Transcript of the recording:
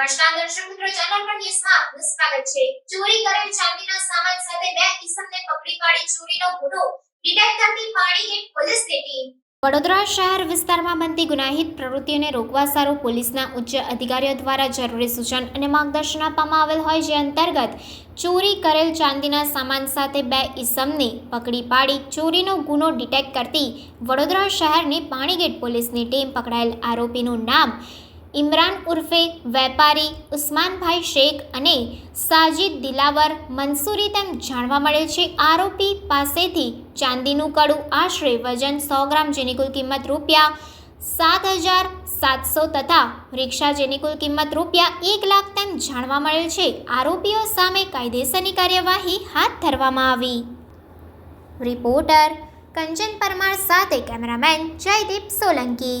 અર્પણ ન્યૂઝમાં આપનું સ્વાગત છે. ચોરી કરેલ ચાંદીના સામાન સાથે બે ઈસમને પકડી પાડી ચોરીનો ગુનો ડિટેક્ટ કરતી પાણીગેટ પોલીસની ટીમ. વડોદરા શહેર વિસ્તારમાં બનતી ગુનાહિત પ્રવૃત્તિઓને રોકવા સારું પોલીસના ઉચ્ચ અધિકારીઓ દ્વારા જરૂરી સૂચન અને માર્ગદર્શન આપવામાં આવેલ હોય જે અંતર્ગત ચોરી કરેલ ચાંદીના સામાન સાથે બે ઇસમને પકડી પાડી ચોરીનો ગુનો ડિટેક્ટ કરતી વડોદરા શહેરની પાણીગેટ પોલીસની ટીમ પકડાયેલ આરોપીનું નામ ઇમરાન ઉર્ફે વેપારી ઉસ્માનભાઈ શેખ અને સાજિદ દિલાવર મંસૂરી તેમ જાણવા મળેલ છે. આરોપી પાસેથી ચાંદીનું કડું આશરે વજન સો ગ્રામ જેની કુલ કિંમત રૂપિયા સાત હજાર સાતસો તથા રિક્ષા જેની કુલ કિંમત રૂપિયા એક લાખ તેમ જાણવા મળેલ છે. આરોપીઓ સામે કાયદેસરની કાર્યવાહી હાથ ધરવામાં આવી. રિપોર્ટર કંચન પરમાર સાથે કેમેરામેન જયદીપ સોલંકી.